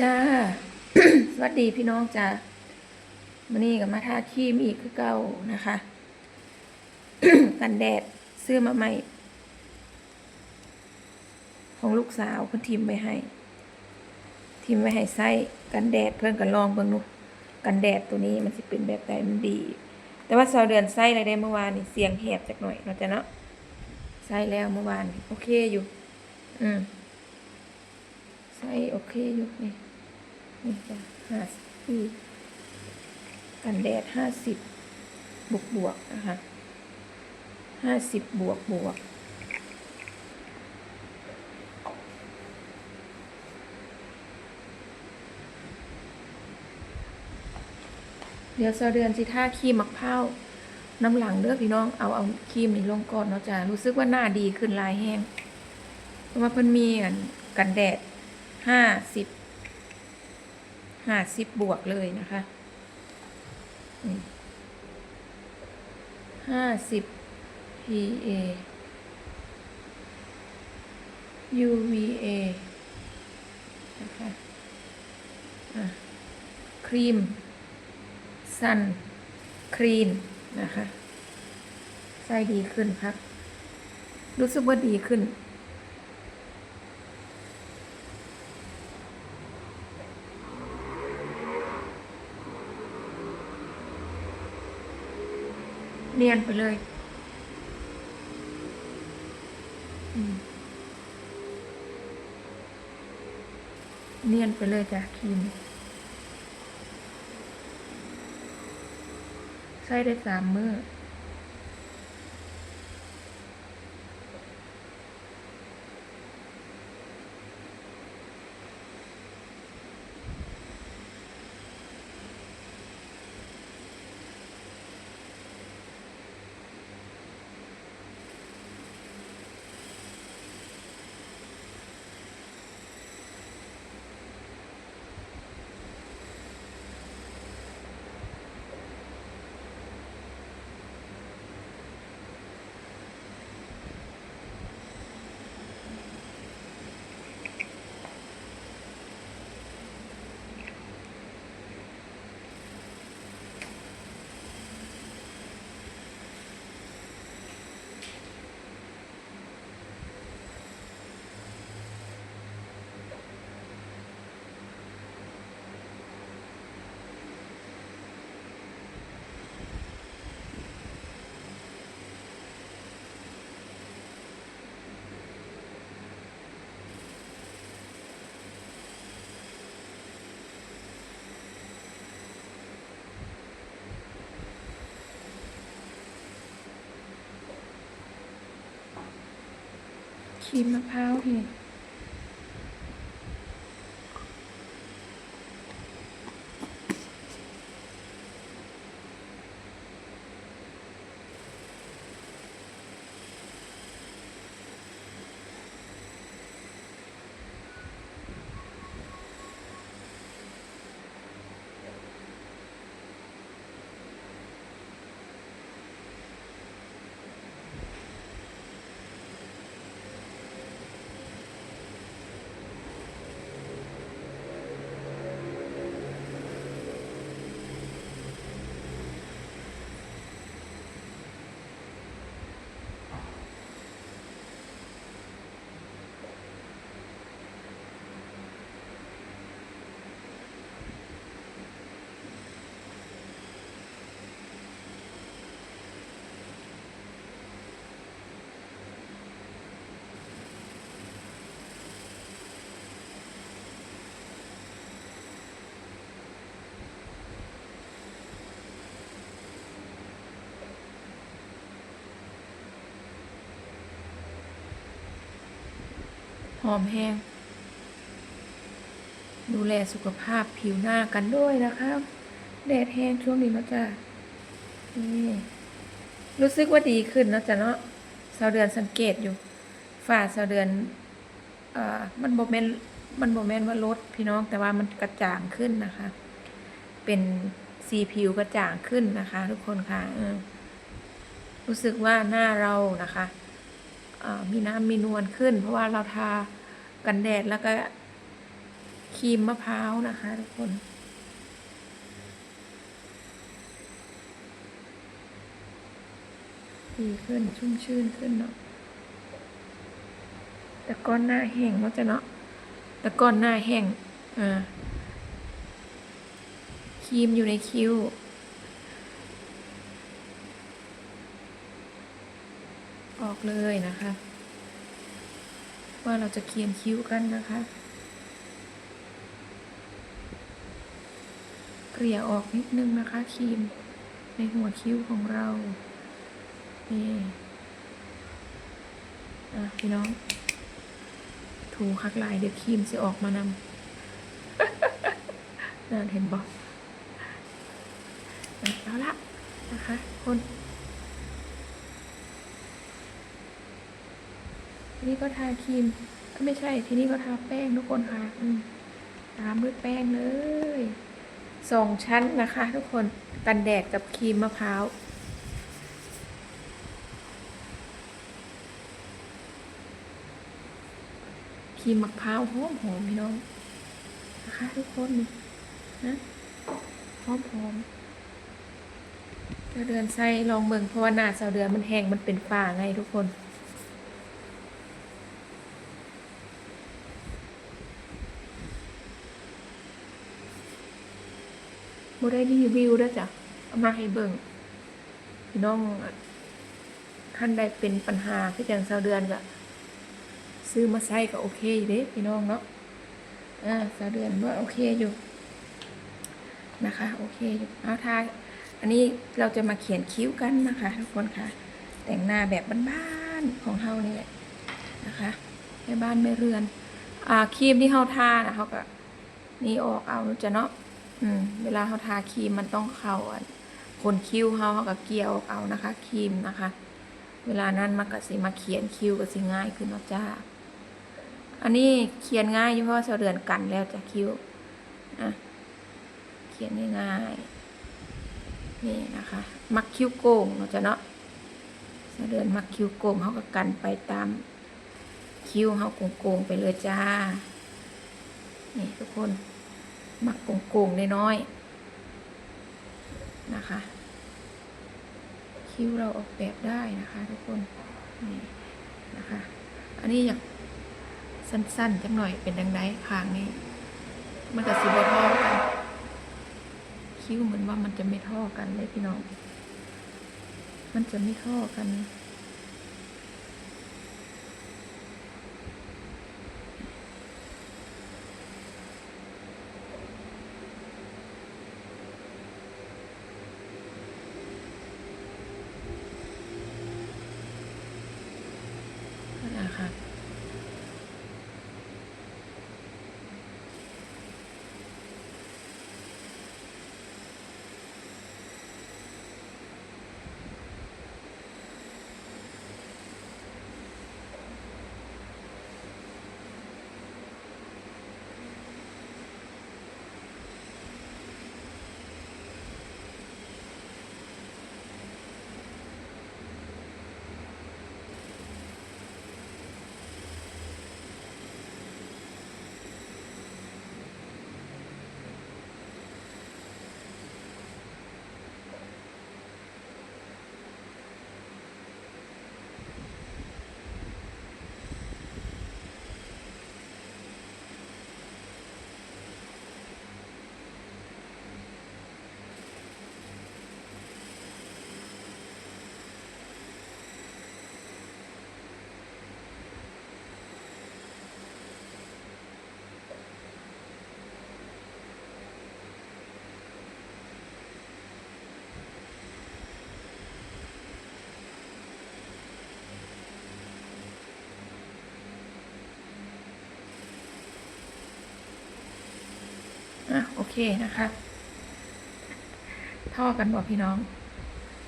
จ้า สวัสดีพี่น้องจ้าวันนี้ก็มาทาครีมอีกคือเก่านะคะ กันแดดซื้อมาใหม่ ของลูกสาวเพิ่นทิมไว้ให้ ทิมไว้ให้ใส่กันแดดเพิ่นก็ลองเบิ่งดูกันแดดตัวนี้มันสิเป็นแบบใดมันดี แต่ว่าซาวเดือนใส่อะไรได้เมื่อวานนี่เสียงแหบจักหน่อยเนาจะเนาะใส่แล้วเมื่อวาน โอเคอยู่ อืมใส่โอเคอยู่นี่ นี่จ้ะห้าสิบกันแดดห้าสิบบวกบวกนะคะห้าสิบบวกบวกเดี๋ยวเสเดือนสิท่าครีมมะพร้าวน้ำหลังเด้อพี่น้องเอาเอาครีมนี่ลงก่อนเนาะจ้ะรู้สึกว่าหน้าดีขึ้นลายแห้งเพราะว่าเพิ่นมีอันกันแดดห้าสิบ ห้าสิบบวกเลยนะคะห้าสิบ PA UVA นะคะอะครีม ซัน ครีน นะคะใส่ดีขึ้นครับ รู้สึกว่าดีขึ้น เนียนไปเลยเนียนไปเลยจ้ะครีมใส่ได้สามมือ้อ ครีมมะพร้าวนี่ห อมแห้ง ดูแลสุขภาพผิวหน้ากันด้วยนะครับแดดแห้งช่วงนี้เนาะจ้ะนี่รู้สึกว่าดีขึ้นเนาะจ้ะเนาะสาวเดือนสังเกตอยู่ฝ่าสาวเดือนอ่ามันโมเมนมันโมเมนว่าลดพี่น้องแต่ว่ามันกระจ่างขึ้นนะคะ เป็นสีผิวกระจ่างขึ้นนะคะ ทุกคนค่ะรู้สึกว่าหน้าเรานะคะมีน้ำมีนวลขึ้น เพราะว่าเราทา กันแดดแล้วก็ครีมมะพร้าวนะคะทุกคน ดีขึ้นชุ่มชื่นขึ้นเนาะแต่ก้อนหน้าแห้งเนาะจะเนาะแต่ก้อนหน้าแห้งอ่าครีมอยู่ในคิ้วออกเลยนะคะ ว่าเราจะเขียนคิ้วกันนะคะเกลี่ยออกนิดนึงนะคะครีมในหัวคิ้วของเรานี่อะพี่น้อง ถูคักลายเดี๋ยวครีมจะออกมานำนั่นเห็นบอกเอาละนะคะคน นี้ก็ทาครีมเอ้ยไม่ใช่ ทีนี้ก็ทาแป้งทุกคนค่ะตามด้วยแป้งเลยสองชั้นนะคะ ทุกคนกันแดดกับครีมมะพร้าวครีมมะพร้าวหอมหอมพี่น้องนะคะ ทุกคนนะหอมหอมเดือนใส่ลองเบิ่งเพราะว่าหน้าเจ้าเดือนมันแห้งมันเป็นฝ้าไงทุกคน บ่ได้รีวิวเด้อจ้ะเอามาให้เบิ่งพี่น้องท่านใดเป็นปัญหาคือจังเสาเดือนก็ซื้อมาใช้ก็โอเคอยู่เด้พี่น้องเนาะอ่าเสาเดือนว่าโอเคอยู่นะคะโอเคอยู่เอาทาอันนี้เราจะมาเขียนคิ้วกันนะคะทุกคนค่ะ แต่งหน้าแบบบ้านๆของเฮานี่แหละนะคะแม่บ้านแม่เรือน อ่าครีมที่เฮาทานะเขาก็นี่ออกเอาจะเนาะ อืมเวลาเขาทาครีมมันต้องเขาคนคิ้วเขาเขาก็เกี่ยวเอานะคะครีมนะคะ เวลานั้นมันก็สิมาเขียนคิ้วก็สิง่ายขึ้นเนาะจ้าอันนี้เขียนง่ายอยู่เพราะเสเดือนกันแล้วจะคิ้วอะเขียนง่ายๆนี่นะคะ มักคิ้วโก่งเนาะจ้ะเนาะเสเดือนมักคิ้วโก่งเขาก็กันไปตามคิ้วเขาโก่งๆไปเลยจ้านี่ทุกคน หมักโก่งๆน้อยๆนะคะ คิ้วเราออกแบบได้นะคะทุกคนนี่นะคะ อันนี้อยากสั้นๆจังหน่อยเป็นดังไดคางนี้ มันกับสีบท่อกัน คิ้วเหมือนว่ามันจะไม่ท่อกันเลยพี่น้อง มันจะไม่ท่อกัน เคนะคะท่อกันบอกพี่น้อง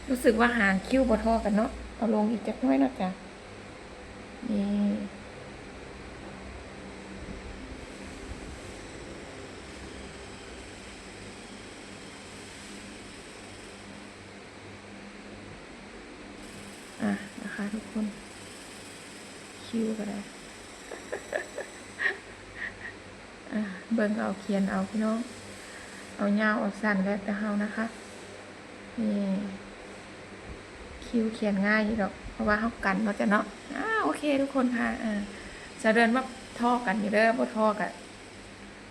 รู้สึกว่าหางคิ้วบ่ท่อกันเนาะเอาลงอีกจักน้อยนะจ๊ะนี่อะนะคะทุกคน คิ้วก็ได้อะนี่เบิ่งเอาเขียนเอาพี่น้อง เอายาวเอาสั้นแล้วแต่เฮานะคะ นี่คิวเขียนง่ายอยู่ดอก เพราะว่าเฮากันเนาจะเนาะอ่าโอเคทุกคนค่ะอ่าจะเดินว่าท่อกันอยู่เด้อบ่ท่อกัน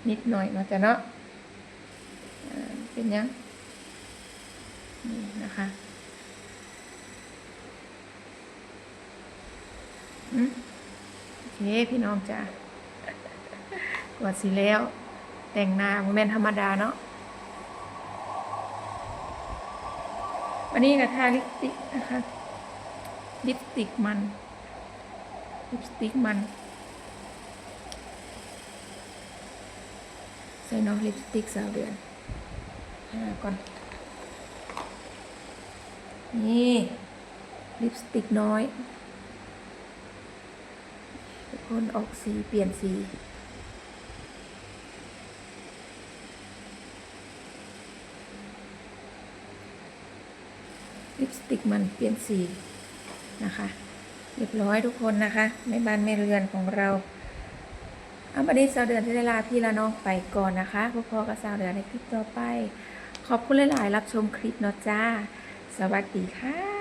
นิดหน่อยเนาะจะเนาะอ่าเป็นยังนี่นะคะอืมโอเคพี่น้องจ้ะกวดสีแล้ว แต่งหน้าโมเมนธรรมดาเนาะ วันนี้ก็ทาลิปสติกนะคะลิปสติกมันลิปสติกมันใส่น้องลิปสติกสาวเดือนหาก่อน นี่ลิปสติกน้อย ทุกคนออกสีเปลี่ยนสี ลิปสติกมันเปลี่ยนสีนะคะ เรียบร้อยทุกคนนะคะแม่บ้านแม่เรือนของเราเอาบันนี้สาวเดือนที่ได้ลาพี่ละน้องไปก่อนนะคะพวกพ่อกับสาวเดือนในคลิปต่อไป ขอบคุณหลาย ๆ รับชมคลิปเนาะจ้า สวัสดีค่ะ